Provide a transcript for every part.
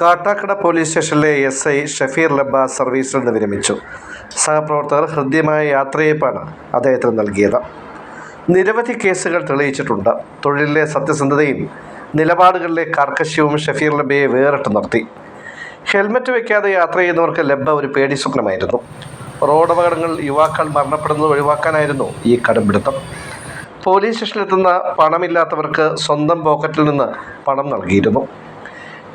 Kattakada police സ്റ്റേഷനിലെ S I Shafeer Labba സർവീസിൽ നിന്ന് വിരമിച്ചു. സഹപ്രവർത്തകർ ഹൃദ്യമായ യാത്രയയപ്പാണ് അദ്ദേഹത്തിന് നൽകിയത്. നിരവധി കേസുകൾ തെളിയിച്ചിട്ടുണ്ട്. തൊഴിലിലെ സത്യസന്ധതയും നിലപാടുകളിലെ കർക്കശ്യവും ഷഫീർ ലബ്ബയെ വേറിട്ട് നിർത്തി. ഹെൽമറ്റ് വെക്കാതെ യാത്ര ചെയ്യുന്നവർക്ക് ലബ്ബ ഒരു പേടി സ്വപ്നമായിരുന്നു. റോഡ് അപകടങ്ങൾ യുവാക്കൾ മരണപ്പെടുന്നത് ഒഴിവാക്കാനായിരുന്നു ഈ കടുംപിടുത്തം. പോലീസ് സ്റ്റേഷനിലെത്തുന്ന പണമില്ലാത്തവർക്ക് സ്വന്തം പോക്കറ്റിൽ നിന്ന് പണം നൽകിയിരുന്നു.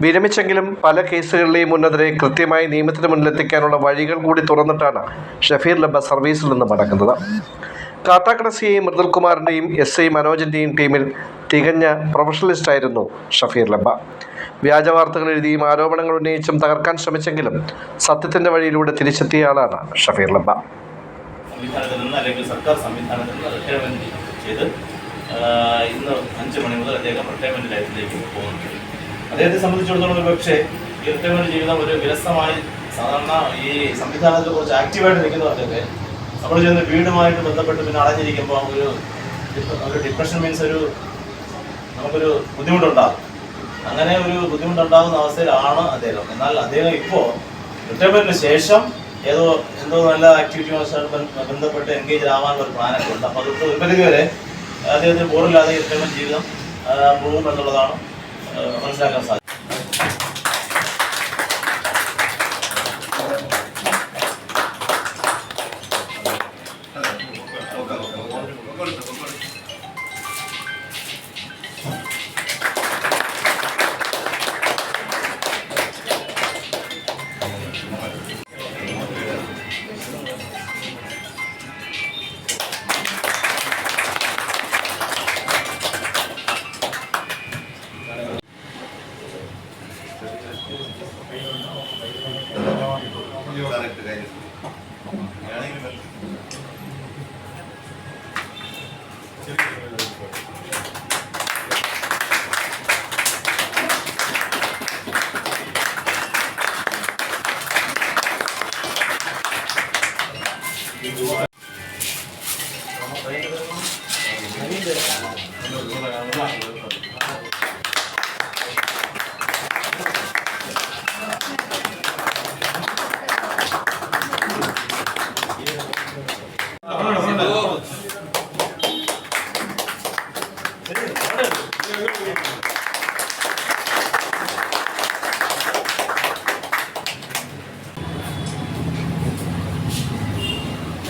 വിരമിച്ചെങ്കിലും പല കേസുകളിലെയും ഉന്നതരെ കൃത്യമായി നിയമത്തിന് മുന്നിലെത്തിക്കാനുള്ള വഴികൾ കൂടി തുറന്നിട്ടാണ് ഷഫീർ ലബ സർവീസിൽ നിന്ന് മടങ്ങുന്നത്. കാട്ടാക്കട സി ഐ മൃദുൽകുമാറിന്റെയും എസ് ഐ മനോജിന്റെയും ടീമിൽ തികഞ്ഞ പ്രൊഫഷണലിസ്റ്റായിരുന്നു ഷഫീർ ലബ വ്യാജ വാർത്തകൾ എഴുതിയും ആരോപണങ്ങൾ ഉന്നയിച്ചും തകർക്കാൻ ശ്രമിച്ചെങ്കിലും സത്യത്തിന്റെ വഴിയിലൂടെ തിരിച്ചെത്തിയ ആളാണ് ഷഫീർ ലബ ഇന്ന് അഞ്ച് മണി മുതൽ അദ്ദേഹം ലൈഫിലേക്ക് പോകുന്നുണ്ട്. അദ്ദേഹത്തെ സംബന്ധിച്ചിടത്തോളം ഒരു പക്ഷേ റിട്ടയർമെന്റ് ജീവിതം ഒരു വിരസമായി സാധാരണ ഈ സംവിധാനത്തിൽ കുറച്ച് ആക്റ്റീവായിട്ട് നിൽക്കുന്നവർക്കൊക്കെ നമ്മൾ ചെന്ന് വീടുമായിട്ട് ബന്ധപ്പെട്ട് പിന്നെ അടഞ്ഞിരിക്കുമ്പോൾ ഒരു ഒരു ഡിപ്രഷൻ മീൻസ് ഒരു നമുക്കൊരു ബുദ്ധിമുട്ടുണ്ടാകും. അങ്ങനെ ഒരു ബുദ്ധിമുട്ടുണ്ടാകുന്ന അവസ്ഥയിലാണ് അദ്ദേഹം. എന്നാൽ അദ്ദേഹം ഇപ്പോൾ റിട്ടയർമെന്റിന് ശേഷം ഏതോ എന്തോ നല്ല ആക്ടിവിറ്റിയുമായി ബന്ധപ്പെട്ട് എൻഗേജ് ആവാനുള്ള ഒരു പ്ലാനൊക്കെ ഉണ്ട്. അപ്പോൾ അതൊക്കെ ഒരു പരിധി വരെ അദ്ദേഹത്തിന് ബോറില്ലാതെ റിട്ടയർമെന്റ് ജീവിതം പോകും എന്നുള്ളതാണ് కొనసాగాలి മനസ്സിലാക്കാൻ സാധിക്കും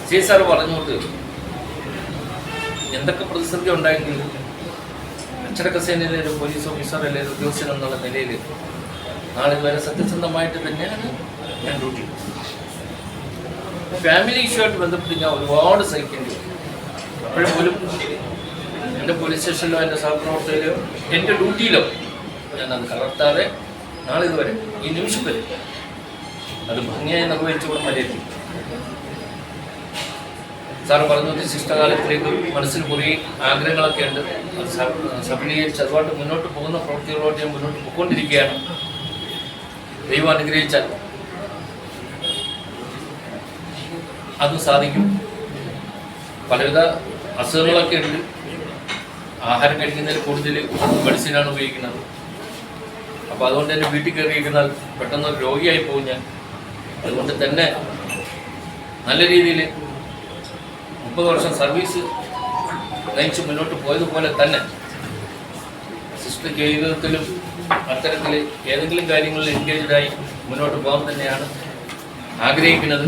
സി സാർ പറഞ്ഞുകൊണ്ട് എന്തൊക്കെ പ്രതിസന്ധി ഉണ്ടായെങ്കിലും അച്ചടക്ക സേനയിലെ ഒരു പോലീസ് ഓഫീസർ അല്ലെങ്കിൽ ഉദ്യോഗസ്ഥൻ എന്നുള്ള നിലയിൽ നാളെ വരെ സത്യസന്ധമായിട്ട് തന്നെയാണ് ഞാൻ ഡ്യൂട്ടി ഫാമിലി ഇഷ്യൂ ആയിട്ട് ബന്ധപ്പെട്ട് ഞാൻ ഒരുപാട് സഹിക്കേണ്ടി വരും. അപ്പോഴും പോലും എന്റെ പോലീസ് സ്റ്റേഷനിലോ എന്റെ സഹപ്രവർത്തകരോ എന്റെ ഡ്യൂട്ടിയിലോ ഞാൻ അത് കലർത്താതെ നാളെ ഇതുവരെ ഈ നിമിഷം വരെ അത് ഭംഗിയായി നിർവഹിച്ചുകൊണ്ട് മര്യാദ സാർ പറഞ്ഞത് ശിഷ്ടകാലത്തിലേക്ക് മനസ്സിൽ കുറേ ആഗ്രഹങ്ങളൊക്കെ ഉണ്ട്. അത് സഫലീകരിച്ച് അതുമായിട്ട് മുന്നോട്ട് പോകുന്ന പ്രവൃത്തികളോട് ഞാൻ മുന്നോട്ട് പോയിക്കൊണ്ടിരിക്കുകയാണ്. ദൈവം അനുഗ്രഹിച്ചാൽ അതും സാധിക്കും. പലവിധ അസുഖങ്ങളൊക്കെ ഉണ്ട്. ആഹാരം കഴിക്കുന്നതിൽ കൂടുതൽ മെഡിസിനാണ് ഉപയോഗിക്കുന്നത്. അപ്പോൾ അതുകൊണ്ട് തന്നെ വീട്ടിൽ കയറിയിരിക്കുന്നാൽ പെട്ടെന്ന് രോഗിയായി പോകും ഞാൻ. അതുകൊണ്ട് തന്നെ നല്ല രീതിയിൽ മുപ്പത് വർഷം സർവീസ് നയിച്ച് മുന്നോട്ട് പോയതുപോലെ തന്നെ സിസ്റ്റർ ജീവിതത്തിലും അത്തരത്തിൽ ഏതെങ്കിലും കാര്യങ്ങളിൽ എൻഗേജ്ഡായി മുന്നോട്ട് പോകാൻ തന്നെയാണ് ആഗ്രഹിക്കുന്നത്.